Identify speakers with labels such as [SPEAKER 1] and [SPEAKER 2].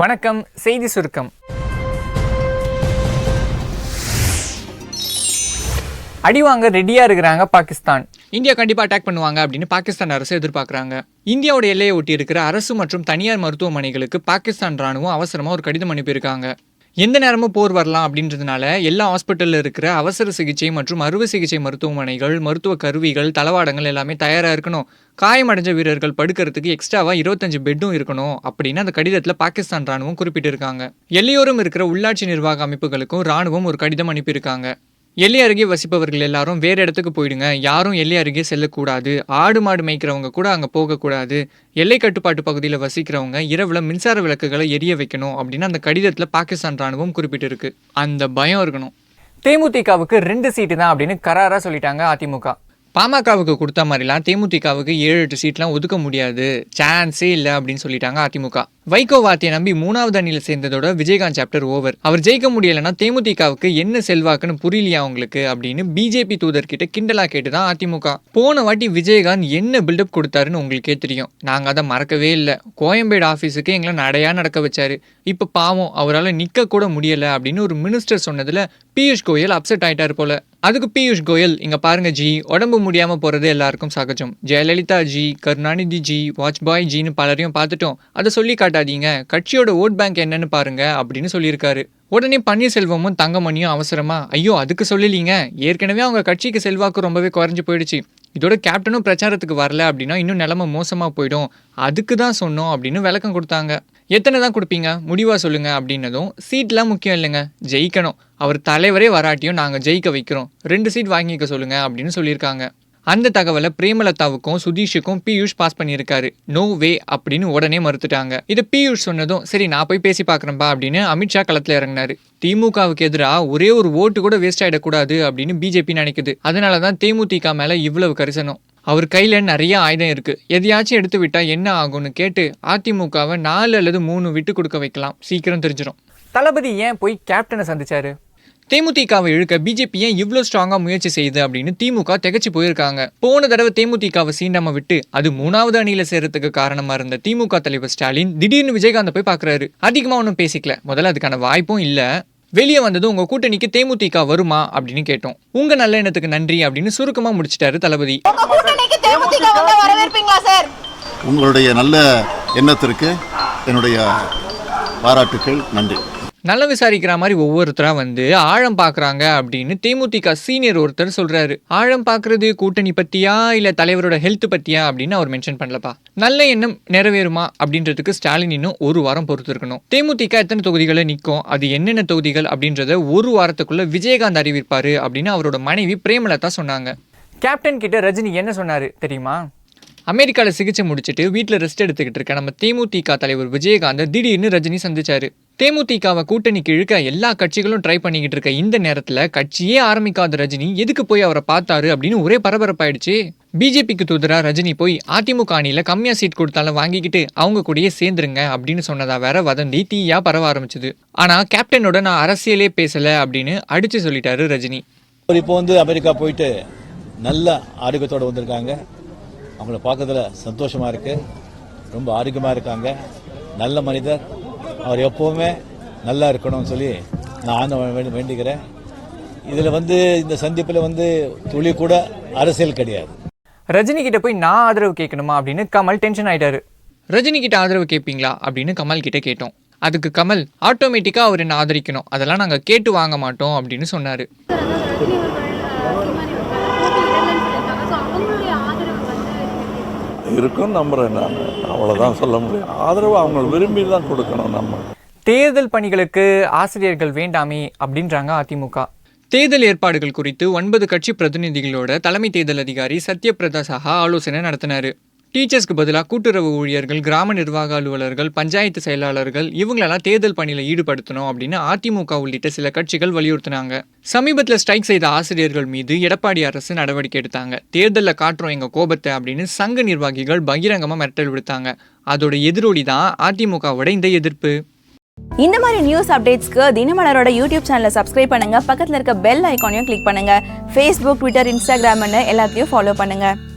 [SPEAKER 1] வணக்கம் செய்தி சுருக்கம். அடிவாங்க ரெடியா இருக்கிறாங்க பாகிஸ்தான்.
[SPEAKER 2] இந்தியா கண்டிப்பாக அட்டாக் பண்ணுவாங்க அப்படின்னு பாகிஸ்தான் அரசு எதிர்பார்க்குறாங்க. இந்தியாவோட எல்லையை ஒட்டி இருக்கிற அரசு மற்றும் தனியார் மருத்துவமனைகளுக்கு பாகிஸ்தான் ராணுவம் அவசரமாக ஒரு கடிதம் அனுப்பியிருக்காங்க. எந்த நேரமும் போர் வரலாம் அப்படின்றதுனால எல்லா ஹாஸ்பிட்டலில் இருக்கிற அவசர சிகிச்சை மற்றும் அறுவை சிகிச்சை மருத்துவமனைகள் மருத்துவ கருவிகள் தளவாடங்கள் எல்லாமே தயாராக இருக்கணும். காயமடைஞ்ச வீரர்கள் படுக்கிறதுக்கு எக்ஸ்ட்ராவாக இருபத்தஞ்சு பெட்டும் இருக்கணும் அப்படின்னு அந்த கடிதத்தில் பாகிஸ்தான் ராணுவம் குறிப்பிட்டிருக்காங்க. எல்லையோரும் இருக்கிற உள்ளாட்சி நிர்வாக அமைப்புகளுக்கும் ராணுவம் ஒரு கடிதம் அனுப்பியிருக்காங்க. எல்லை அருகே வசிப்பவர்கள் எல்லாரும் வேறு இடத்துக்கு போயிடுங்க. யாரும் எல்லை அருகே செல்லக்கூடாது. ஆடு மாடு மேய்க்கிறவங்க கூட அங்கே போகக்கூடாது. எல்லை கட்டுப்பாட்டு பகுதியில் வசிக்கிறவங்க இரவில் மின்சார விளக்குகளை எரிய வைக்கணும் அப்படின்னு அந்த கடிதத்தில் பாகிஸ்தான் ராணுவம் குறிப்பிட்டிருக்கு. அந்த பயம் இருக்கணும்.
[SPEAKER 1] தேமுதிகவுக்கு ரெண்டு சீட்டு தான் அப்படின்னு கராரா சொல்லிட்டாங்க அதிமுக.
[SPEAKER 2] பாமகவுக்கு கொடுத்த மாதிரிலாம் தேமுதிகவுக்கு ஏழு எட்டு சீட்லாம் ஒதுக்க முடியாது. சான்ஸே இல்லை அப்படின்னு சொல்லிட்டாங்க அதிமுக. வைகோ வார்த்தையை நம்பி மூணாவது அணியில் சேர்ந்ததோட விஜயகாந்த் சாப்டர் ஓவர் அவர் ஜெயிக்க முடியலைன்னா தேமுதிகவுக்கு என்ன செல்வாக்குன்னு புரியலையா அவங்களுக்கு அப்படின்னு பிஜேபி தூதர்கிட்ட கிண்டலா கேட்டு தான் அதிமுக போன வாட்டி விஜயகாந்த் என்ன பில்டப் கொடுத்தாருன்னு உங்களுக்கே தெரியும். நாங்கள் அதை மறக்கவே இல்லை. கோயம்பேடு ஆஃபீஸுக்கு எங்களை நடையா நடக்க வச்சாரு. இப்போ பாவம் அவரால் நிக்க கூட முடியல அப்படின்னு ஒரு மினிஸ்டர் சொன்னதில் பியூஷ் கோயல் அப்செட் ஆயிட்டாரு போல. அதுக்கு பியூஷ் கோயல் இங்க பாருங்க ஜி உடம்பு முடியாம போறது எல்லாருக்கும் சகஜம். ஜெயலலிதா ஜி கருணாநிதி ஜி வாஜ்பாய் ஜின்னு பலரையும் பார்த்துட்டோம். அதை சொல்லி காட்டாதீங்க கட்சியோட ஓட் பேங்க் என்னன்னு பாருங்க அப்படின்னு சொல்லியிருக்காரு. உடனே பன்னீர்செல்வமும் தங்கமணியும் அவசரமா ஐயோ அதுக்கு சொல்லலீங்க. ஏற்கனவே அவங்க கட்சிக்கு செல்வாக்கு ரொம்பவே குறைஞ்சு போயிடுச்சு. இதோட கேப்டனும் பிரச்சாரத்துக்கு வரல அப்படின்னா இன்னும் நிலைமை மோசமாக போயிடும். அதுக்கு தான் சொன்னோம் அப்படின்னு விளக்கம் கொடுத்தாங்க. எத்தனை தான் கொடுப்பீங்க? முடிவாக சொல்லுங்கள் அப்படின்னதும் சீட்லாம் முக்கியம் இல்லைங்க. ஜெயிக்கணும். அவர் தலைவரே வராட்டியும் நாங்கள் ஜெயிக்க வைக்கிறோம். ரெண்டு சீட் வாங்கிக்க சொல்லுங்கள் அப்படின்னு சொல்லியிருக்காங்க. அந்த தகவலை பிரேமலதாவுக்கும் சுதீஷுக்கும் பியூஷ் பாஸ் பண்ணியிருக்காரு. நோ வே அப்படின்னு உடனே மறுத்துட்டாங்க. இது பியூஷ் சொன்னதும் சரி நான் போய் பேசி பார்க்குறேன்பா அப்படின்னு அமித்ஷா களத்தில் இறங்கினாரு. திமுகவுக்கு எதிராக ஒரே ஒரு ஓட்டு கூட வேஸ்ட் ஆகிடக்கூடாது அப்படின்னு பிஜேபி நினைக்குது. அதனால தான் தேமுதிக மேலே இவ்வளவு கரிசனம். அவர் கையில் நிறைய ஆயுதம் இருக்குது எதையாச்சும் எடுத்து விட்டால் என்ன ஆகும்னு கேட்டு அதிமுகவை நாலு அல்லது மூணு விட்டு கொடுக்க வைக்கலாம். சீக்கிரம் தெரிஞ்சிடும்
[SPEAKER 1] தளபதி ஏன் போய் கேப்டனை சந்திச்சாரு?
[SPEAKER 2] தேமுதிகவை இழுக்க பிஜேபி ஏன் இவ்வளோ ஸ்ட்ராங்காக முயற்சி செய்யுது அப்படின்னு திமுக திகச்சு போயிருக்காங்க. போன தடவை தேமுதிகவை சீண்டாம விட்டு அது மூணாவது அணியில சேர்றதுக்கு காரணமா இருந்த திமுக தலைவர் ஸ்டாலின் திடீர்னு விஜயகாந்தை போய் பார்க்கறாரு அதிகமாக ஒன்றும் பேசிக்கல. முதல்ல அதுக்கான வாய்ப்பும் இல்லை. வெளியே வந்ததும் உங்க கூட்டணிக்கு தேமுதிக வருமா அப்படின்னு கேட்டோம். உங்க நல்ல எண்ணத்துக்கு நன்றி அப்படின்னு சுருக்கமா முடிச்சிட்டாரு தளபதி.
[SPEAKER 3] உங்களுடைய நல்ல எண்ணத்திற்கு என்னுடைய பாராட்டுக்கள் நன்றி.
[SPEAKER 2] நல்ல விசாரிக்கிற மாதிரி ஒவ்வொருத்தரா வந்து ஆழம் பார்க்கறாங்க அப்படின்னு தேமுதிக சீனியர் ஒருத்தர் சொல்றாரு. ஆழம் பார்க்கறது கூட்டணி பத்தியா இல்ல தலைவரோட ஹெல்த் பத்தியா அப்படின்னு அவர் மென்ஷன் பண்ணலப்பா. நல்ல எண்ணம் நிறைவேறுமா அப்படின்றதுக்கு ஸ்டாலின் இன்னும் ஒரு வாரம் பொறுத்து இருக்கணும் தேமுதிக எத்தனை தொகுதிகளை நிற்கும் அது என்னென்ன தொகுதிகள் அப்படின்றத ஒரு வாரத்துக்குள்ள விஜயகாந்த் அறிவிப்பாரு அப்படின்னு அவரோட மனைவி பிரேமலதா சொன்னாங்க.
[SPEAKER 1] கேப்டன் கிட்ட ரஜினி என்ன சொன்னாரு தெரியுமா?
[SPEAKER 2] அமெரிக்காவில் சிகிச்சை முடிச்சுட்டு வீட்டில் ரெஸ்ட் எடுத்துக்கிட்டு இருக்க நம்ம தேமுதிக தலைவர் விஜயகாந்த் திடீர்னு ரஜினி சந்திச்சாரு. தேமுதிகவை கூட்டணிக்கு இழுக்க எல்லா கட்சிகளும் ட்ரை பண்ணிக்கிட்டு இருக்க இந்த நேரத்தில் கட்சியே ஆரம்பிக்காத ரஜினி எதுக்கு போய் அவரை பார்த்தாரு அப்படின்னு ஒரே பரபரப்பாயிடுச்சு. பிஜேபிக்கு தூதரா ரஜினி போய் அதிமுக அணியில் கம்மியாக சீட் கொடுத்தாலும் வாங்கிக்கிட்டு அவங்க கூடயே சேர்ந்துருங்க அப்படின்னு சொன்னதா வேற வதந்தி தீயா பரவ ஆரம்பிச்சது. ஆனால் கேப்டனோட நான் அரசியலே பேசலை அப்படின்னு அடிச்சு சொல்லிட்டாரு ரஜினி.
[SPEAKER 4] இப்போ வந்து அமெரிக்கா போயிட்டு நல்ல ஆரோக்கியத்தோடு வந்திருக்காங்க. அவங்கள பார்க்கறதுல சந்தோஷமா இருக்கு. ரொம்ப ஆரோக்கியமா இருக்காங்க. நல்ல மனிதர். அவர் எப்பவுமே நல்லா இருக்கணும்னு சொல்லி நான் ஆண்டவன் வேண்டி வேண்டிக்கிறேன் இதில் வந்து இந்த சந்திப்பில் வந்து துளி கூட அரசியல் கிடையாது.
[SPEAKER 1] ரஜினி கிட்ட போய் நான் ஆதரவு கேட்கணுமா அப்படின்னு கமல் டென்ஷன் ஆயிட்டாரு.
[SPEAKER 2] ரஜினி கிட்ட ஆதரவு கேட்பீங்களா அப்படின்னு கமல் கிட்ட கேட்டோம். அதுக்கு கமல் ஆட்டோமேட்டிக்காக அவர் என்ன ஆதரிக்கணும். அதெல்லாம் நாங்கள் கேட்டு வாங்க மாட்டோம் அப்படின்னு சொன்னார்.
[SPEAKER 5] இருக்கும் நம்புறேன் நான். அவ்வளோதான் சொல்ல முடியும். ஆதரவு அவங்க விரும்பி தான் கொடுக்கணும் நம்ம.
[SPEAKER 1] தேர்தல் பணிகளுக்கு ஆசிரியர்கள் வேண்டாமே அப்படின்றாங்க அதிமுக.
[SPEAKER 2] தேர்தல் ஏற்பாடுகள் குறித்து ஒன்பது கட்சி பிரதிநிதிகளோட தலைமை தேர்தல் அதிகாரி சத்யபிரதா சஹா ஆலோசனை நடத்தினார். டீச்சர்ஸ்க்கு பதிலாக கூட்டுறவு ஊழியர்கள் கிராம நிர்வாக அலுவலர்கள் பஞ்சாயத்து செயலாளர்கள் இவங்களெல்லாம் தேர்தல் பணியில் ஈடுபடுத்தணும் அப்படின்னு அதிமுக உள்ளிட்ட சில கட்சிகள் வலியுறுத்தினாங்க. சமீபத்தில் ஸ்ட்ரைக் செய்த ஆசிரியர்கள் மீது எடப்பாடி அரசு நடவடிக்கை எடுத்தாங்க. தேர்தலில் காட்டுறோம் எங்கள் கோபத்தை அப்படின்னு சங்க நிர்வாகிகள் பகிரங்கமாக மிரட்டல் விடுத்தாங்க. அதோட எதிரொலி தான் அதிமுகவோட இந்த எதிர்ப்பு.
[SPEAKER 6] இந்த மாதிரி நியூஸ் அப்டேட்ஸ்க்கு தினமலரோட யூடியூப் சேனலை சப்ஸ்கிரைப் பண்ணுங்க. பக்கத்தில் இருக்க பெல் ஐக்கானையும் கிளிக் பண்ணுங்க. ஃபேஸ்புக் ட்விட்டர் இன்ஸ்டாகிராம்னு எல்லாத்தையும் ஃபாலோ பண்ணுங்க.